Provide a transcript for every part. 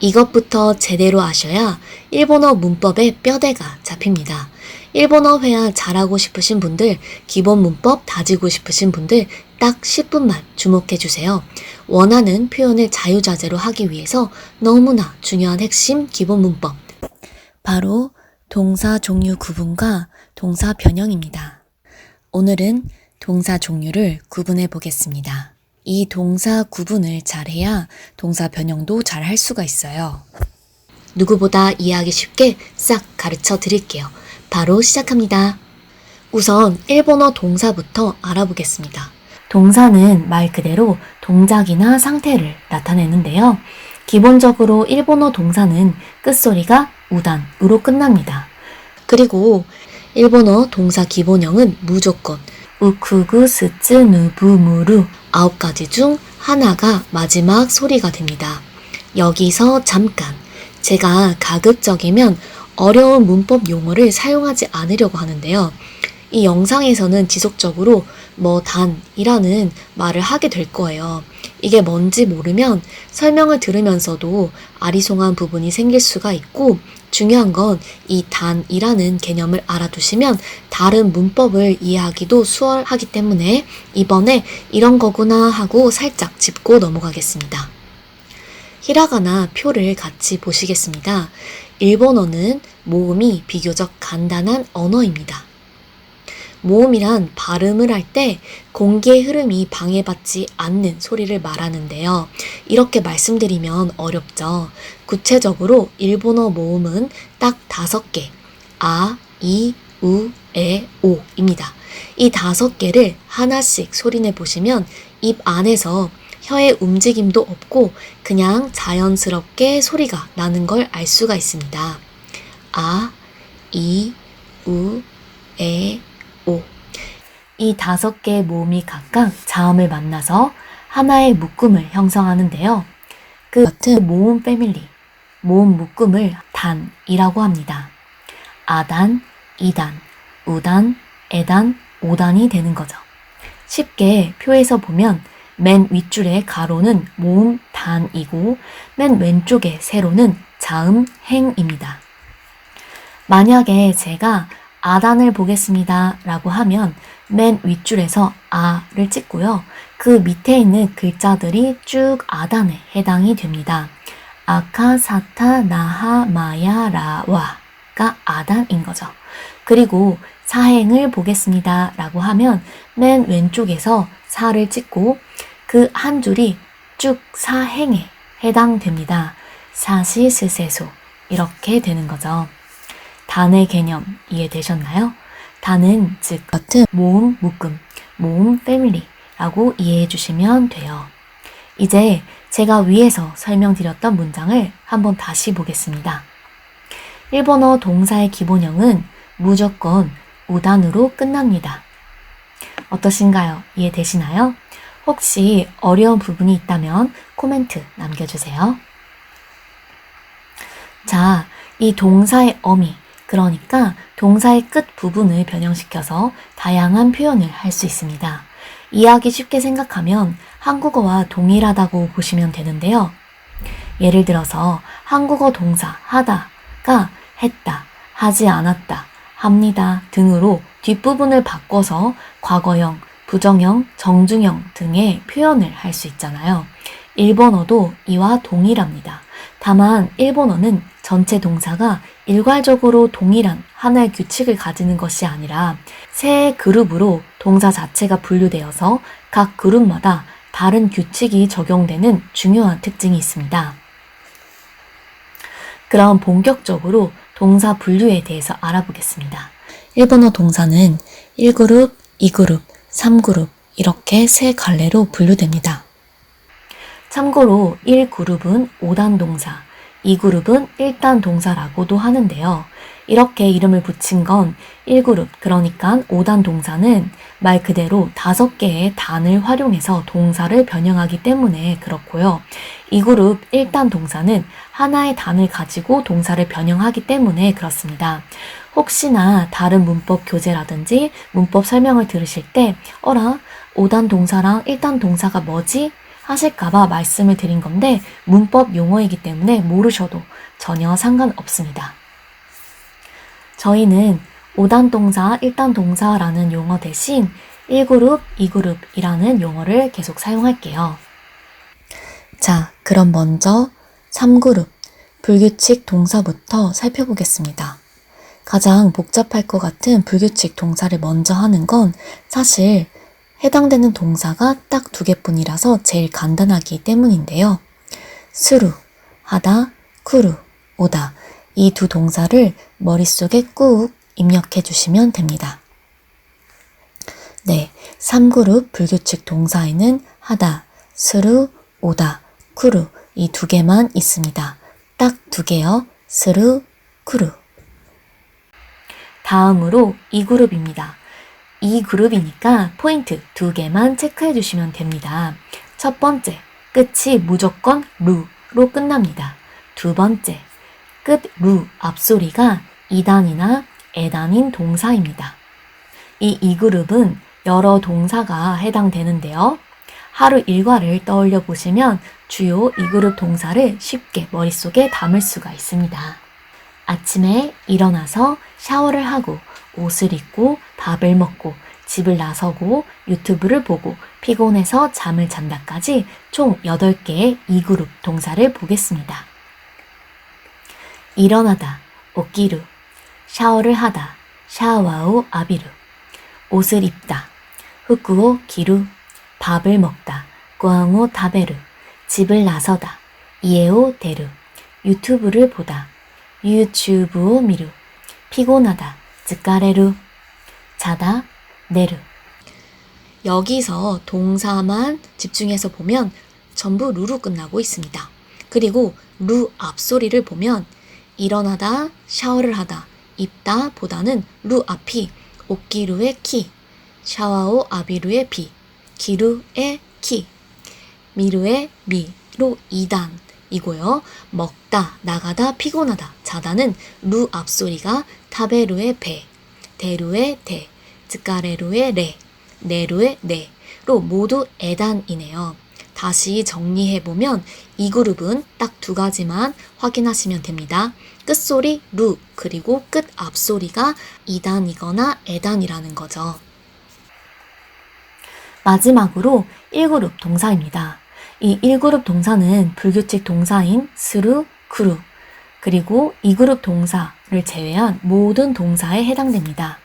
이것부터 제대로 아셔야 일본어 문법의 뼈대가 잡힙니다. 일본어 회화 잘하고 싶으신 분들, 기본 문법 다지고 싶으신 분들 딱 10분만 주목해 주세요. 원하는 표현을 자유자재로 하기 위해서 너무나 중요한 핵심 기본 문법. 바로 동사 종류 구분과 동사 변형입니다. 오늘은 동사 종류를 구분해 보겠습니다. 이 동사 구분을 잘해야 동사 변형도 잘 할 수가 있어요. 누구보다 이해하기 쉽게 싹 가르쳐 드릴게요. 바로 시작합니다. 우선 일본어 동사부터 알아보겠습니다. 동사는 말 그대로 동작이나 상태를 나타내는데요. 기본적으로 일본어 동사는 끝소리가 우단으로 끝납니다. 그리고 일본어 동사 기본형은 무조건 우쿠구 스츠 누부무루 아홉 가지 중 하나가 마지막 소리가 됩니다. 여기서 잠깐 제가 가급적이면 어려운 문법 용어를 사용하지 않으려고 하는데요. 이 영상에서는 지속적으로 뭐 단이라는 말을 하게 될 거예요. 이게 뭔지 모르면 설명을 들으면서도 아리송한 부분이 생길 수가 있고 중요한 건 이 단이라는 개념을 알아두시면 다른 문법을 이해하기도 수월하기 때문에 이번에 이런 거구나 하고 살짝 짚고 넘어가겠습니다. 히라가나 표를 같이 보시겠습니다. 일본어는 모음이 비교적 간단한 언어입니다. 모음이란 발음을 할 때 공기의 흐름이 방해받지 않는 소리를 말하는데요. 이렇게 말씀드리면 어렵죠. 구체적으로 일본어 모음은 딱 다섯 개. 아, 이, 우, 에, 오 입니다. 이 다섯 개를 하나씩 소리내 보시면 입 안에서 혀의 움직임도 없고 그냥 자연스럽게 소리가 나는 걸 알 수가 있습니다. 아, 이, 우, 에, 오. 이 다섯 개의 모음이 각각 자음을 만나서 하나의 묶음을 형성하는데요. 그 같은 모음 패밀리, 모음 묶음을 단이라고 합니다. 아단, 이단, 우단, 에단, 오단이 되는 거죠. 쉽게 표에서 보면 맨 윗줄의 가로는 모음 단이고 맨 왼쪽의 세로는 자음 행입니다. 만약에 제가 아단을 보겠습니다 라고 하면 맨 윗줄에서 아를 찍고요. 그 밑에 있는 글자들이 쭉 아단에 해당이 됩니다. 아카, 사타, 나하, 마야, 라와가 아단인 거죠. 그리고 사행을 보겠습니다 라고 하면 맨 왼쪽에서 사를 찍고 그 한 줄이 쭉 사행에 해당됩니다. 사시, 스세소 이렇게 되는 거죠. 단의 개념 이해되셨나요? 단은 즉 같은 모음 묶음, 모음 패밀리라고 이해해 주시면 돼요. 이제 제가 위에서 설명드렸던 문장을 한번 다시 보겠습니다. 일본어 동사의 기본형은 무조건 우단으로 끝납니다. 어떠신가요? 이해되시나요? 혹시 어려운 부분이 있다면 코멘트 남겨주세요. 자, 이 동사의 어미, 그러니까 동사의 끝 부분을 변형시켜서 다양한 표현을 할 수 있습니다. 이해하기 쉽게 생각하면 한국어와 동일하다고 보시면 되는데요. 예를 들어서 한국어 동사 하다가 했다, 하지 않았다, 합니다 등으로 뒷부분을 바꿔서 과거형, 부정형, 정중형 등의 표현을 할 수 있잖아요. 일본어도 이와 동일합니다. 다만 일본어는 전체 동사가 일괄적으로 동일한 하나의 규칙을 가지는 것이 아니라 세 그룹으로 동사 자체가 분류되어서 각 그룹마다 다른 규칙이 적용되는 중요한 특징이 있습니다. 그럼 본격적으로 동사 분류에 대해서 알아보겠습니다. 일본어 동사는 1그룹, 2그룹, 3그룹 이렇게 세 갈래로 분류됩니다. 참고로 1그룹은 5단 동사, 2그룹은 1단 동사라고도 하는데요. 이렇게 이름을 붙인 건 1그룹, 그러니까 5단 동사는 말 그대로 5개의 단을 활용해서 동사를 변형하기 때문에 그렇고요. 2그룹 1단 동사는 하나의 단을 가지고 동사를 변형하기 때문에 그렇습니다. 혹시나 다른 문법 교재라든지 문법 설명을 들으실 때 어라 5단 동사랑 1단 동사가 뭐지? 하실까봐 말씀을 드린 건데 문법 용어이기 때문에 모르셔도 전혀 상관없습니다. 저희는 5단 동사, 1단 동사라는 용어 대신 1그룹, 2그룹이라는 용어를 계속 사용할게요. 자, 그럼 먼저 3그룹, 불규칙 동사부터 살펴보겠습니다. 가장 복잡할 것 같은 불규칙 동사를 먼저 하는 건 사실 해당되는 동사가 딱 두 개뿐이라서 제일 간단하기 때문인데요. 수루, 하다, 쿠루, 오다. 이 두 동사를 머릿속에 꾹 입력해 주시면 됩니다. 네, 3그룹 불규칙 동사에는 하다, 스루, 오다, 쿠루 이 두 개만 있습니다. 딱 두 개요. 스루, 쿠루. 다음으로 2그룹입니다. 2그룹이니까 포인트 두 개만 체크해 주시면 됩니다. 첫 번째, 끝이 무조건 루로 끝납니다. 두 번째, 끝 루 앞소리가 이단이나 에단인 동사입니다. 이 2그룹은 여러 동사가 해당되는데요. 하루 일과를 떠올려 보시면 주요 2그룹 동사를 쉽게 머릿속에 담을 수가 있습니다. 아침에 일어나서 샤워를 하고 옷을 입고 밥을 먹고 집을 나서고 유튜브를 보고 피곤해서 잠을 잔다까지 총 8개의 2그룹 동사를 보겠습니다. 일어나다, 오기루, 샤워를 하다, 샤와우 아비루, 옷을 입다, 후쿠오 기루, 밥을 먹다, 꾸앙오 타베루, 집을 나서다, 이에오 데루, 유튜브를 보다, 유튜브오 미루, 피곤하다, 즈카레루, 자다, 내루. 여기서 동사만 집중해서 보면 전부 루로 끝나고 있습니다. 그리고 루 앞소리를 보면 일어나다, 샤워를 하다, 입다 보다는 루 앞이 오키루의 키, 샤와오 아비루의 비, 기루의 키, 미루의 미로 2단 이고요. 먹다, 나가다, 피곤하다, 자다는 루 앞소리가 타베루의 배, 데루의 대, 즈카레루의 레, 네루의 네로 모두 에단이네요. 다시 정리해보면 이 그룹은 딱 두 가지만 확인하시면 됩니다. 끝소리 루 그리고 끝 앞소리가 2단이거나 에단이라는 거죠. 마지막으로 1그룹 동사입니다. 이 1그룹 동사는 불규칙 동사인 스루, 크루, 그리고 2그룹 동사를 제외한 모든 동사에 해당됩니다.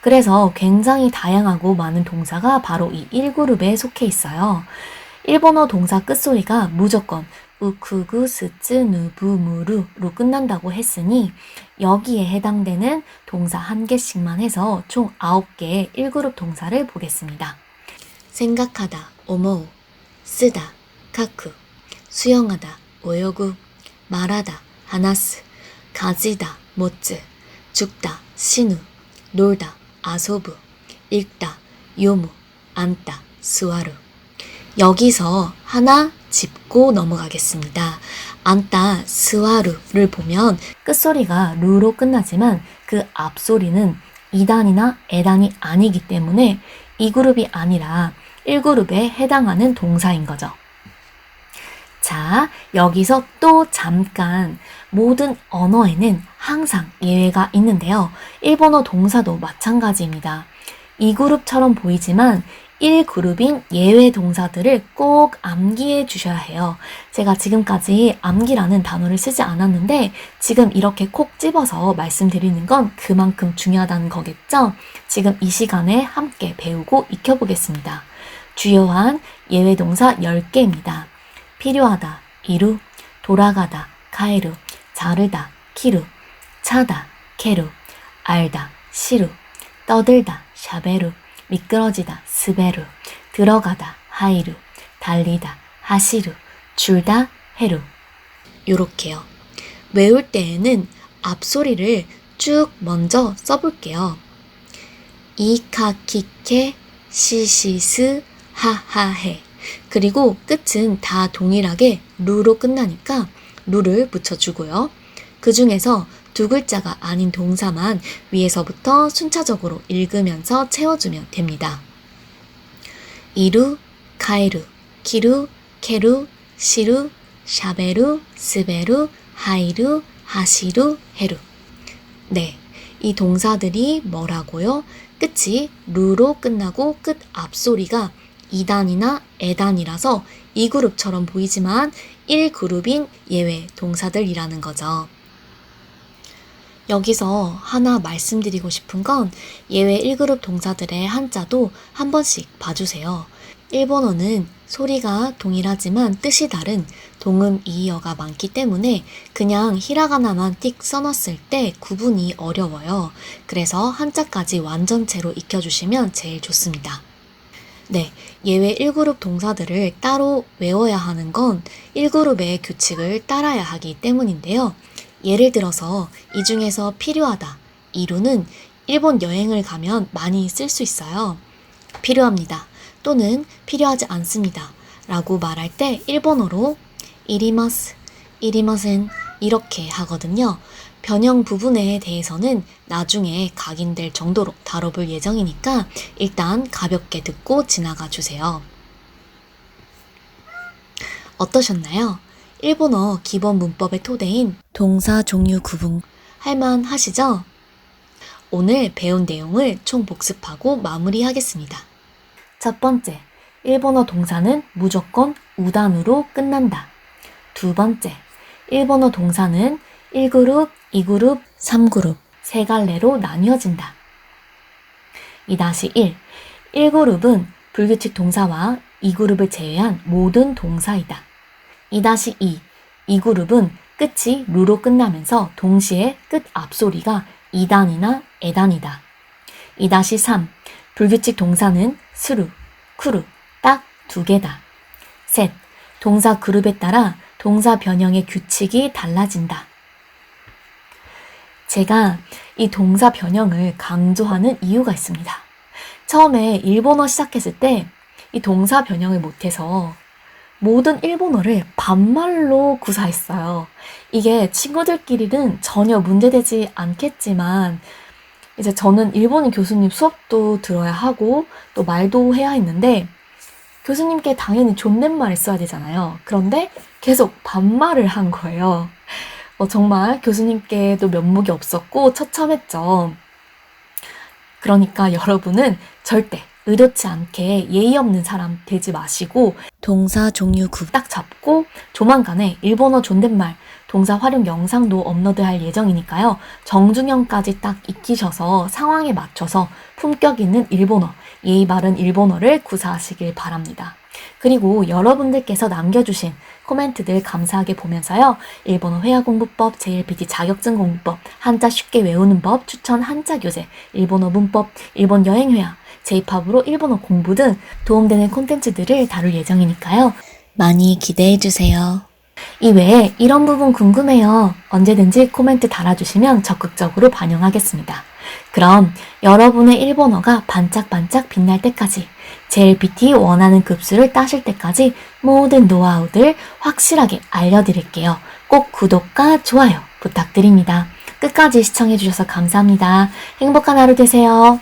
그래서 굉장히 다양하고 많은 동사가 바로 이 1그룹에 속해 있어요. 일본어 동사 끝소리가 무조건 우쿠구, 스츠, 누부, 무루로 끝난다고 했으니 여기에 해당되는 동사 한 개씩만 해서 총 9개의 1그룹 동사를 보겠습니다. 생각하다, 오모우, 쓰다, 카쿠, 수영하다, 오요구, 말하다, 하나스, 가지다, 모츠, 죽다, 시누, 놀다, 아소부, 읽다, 요무, 앉다, 스와루. 여기서 하나 짚고 넘어가겠습니다. 앉다, 스와루를 보면 끝소리가 루로 끝나지만 그 앞소리는 2단이나 에단이 아니기 때문에 2그룹이 아니라 1그룹에 해당하는 동사인 거죠. 자, 여기서 또 잠깐 모든 언어에는 항상 예외가 있는데요. 일본어 동사도 마찬가지입니다. 이 그룹처럼 보이지만 1그룹인 예외 동사들을 꼭 암기해 주셔야 해요. 제가 지금까지 암기라는 단어를 쓰지 않았는데 지금 이렇게 콕 집어서 말씀드리는 건 그만큼 중요하다는 거겠죠? 지금 이 시간에 함께 배우고 익혀보겠습니다. 주요한 예외 동사 10개입니다. 필요하다, 이루, 돌아가다, 카에루, 자르다, 키루, 차다, 케루, 알다, 시루, 떠들다, 샤베루, 미끄러지다, 스베루, 들어가다, 하이루, 달리다, 하시루, 줄다, 헤루. 요렇게요. 외울 때에는 앞소리를 쭉 먼저 써볼게요. 이카키케 시시스 하하해. 그리고 끝은 다 동일하게 루로 끝나니까 루를 붙여주고요. 그 중에서 두 글자가 아닌 동사만 위에서부터 순차적으로 읽으면서 채워주면 됩니다. 이루, 카에루, 키루, 케루, 시루, 샤베루, 스베루, 하이루, 하시루, 헤루. 네, 이 동사들이 뭐라고요? 끝이 루로 끝나고 끝 앞소리가 2단이나 에단이라서 2그룹처럼 보이지만 1그룹인 예외 동사들이라는 거죠. 여기서 하나 말씀드리고 싶은 건 예외 1그룹 동사들의 한자도 한 번씩 봐주세요. 일본어는 소리가 동일하지만 뜻이 다른 동음 이의어가 많기 때문에 그냥 히라가나만 띡 써놨을 때 구분이 어려워요. 그래서 한자까지 완전체로 익혀주시면 제일 좋습니다. 네, 예외 1그룹 동사들을 따로 외워야 하는 건 1그룹의 규칙을 따라야 하기 때문인데요. 예를 들어서 이 중에서 필요하다. 이루는 일본 여행을 가면 많이 쓸 수 있어요. 필요합니다. 또는 필요하지 않습니다. 라고 말할 때 일본어로 이리마스, 이리마센 이렇게 하거든요. 변형 부분에 대해서는 나중에 각인될 정도로 다뤄볼 예정이니까 일단 가볍게 듣고 지나가 주세요. 어떠셨나요? 일본어 기본 문법의 토대인 동사 종류 구분 할만 하시죠? 오늘 배운 내용을 총 복습하고 마무리하겠습니다. 첫 번째, 일본어 동사는 무조건 우단으로 끝난다. 두 번째, 일본어 동사는 1그룹, 2그룹, 3그룹, 세 갈래로 나뉘어진다. 2-1. 1그룹은 불규칙 동사와 2그룹을 제외한 모든 동사이다. 2-2. 2그룹은 끝이 루로 끝나면서 동시에 끝 앞소리가 2단이나 에단이다. 2-3. 불규칙 동사는 스루, 쿠루, 딱 두 개다. 셋. 동사 그룹에 따라 동사 변형의 규칙이 달라진다. 제가 이 동사 변형을 강조하는 이유가 있습니다. 처음에 일본어 시작했을 때 이 동사 변형을 못해서 모든 일본어를 반말로 구사했어요. 이게 친구들끼리는 전혀 문제되지 않겠지만, 이제 저는 일본인 교수님 수업도 들어야 하고, 또 말도 해야 했는데, 교수님께 당연히 존댓말을 써야 되잖아요. 그런데 계속 반말을 한 거예요. 어, 정말 교수님께도 면목이 없었고 처참했죠. 그러니까 여러분은 절대 의도치 않게 예의 없는 사람 되지 마시고 동사 종류 구딱 잡고 조만간에 일본어 존댓말 동사 활용 영상도 업로드할 예정이니까요. 정중형까지 딱 익히셔서 상황에 맞춰서 품격 있는 일본어, 예의 바른 일본어를 구사하시길 바랍니다. 그리고 여러분들께서 남겨주신 코멘트들 감사하게 보면서요. 일본어 회화 공부법, JLPT 자격증 공부법, 한자 쉽게 외우는 법, 추천 한자 교재, 일본어 문법, 일본 여행 회화, J-팝으로 일본어 공부 등 도움되는 콘텐츠들을 다룰 예정이니까요. 많이 기대해 주세요. 이외에 이런 부분 궁금해요. 언제든지 코멘트 달아주시면 적극적으로 반영하겠습니다. 그럼 여러분의 일본어가 반짝반짝 빛날 때까지 JLPT 원하는 급수를 따실 때까지 모든 노하우들 확실하게 알려드릴게요. 꼭 구독과 좋아요 부탁드립니다. 끝까지 시청해주셔서 감사합니다. 행복한 하루 되세요.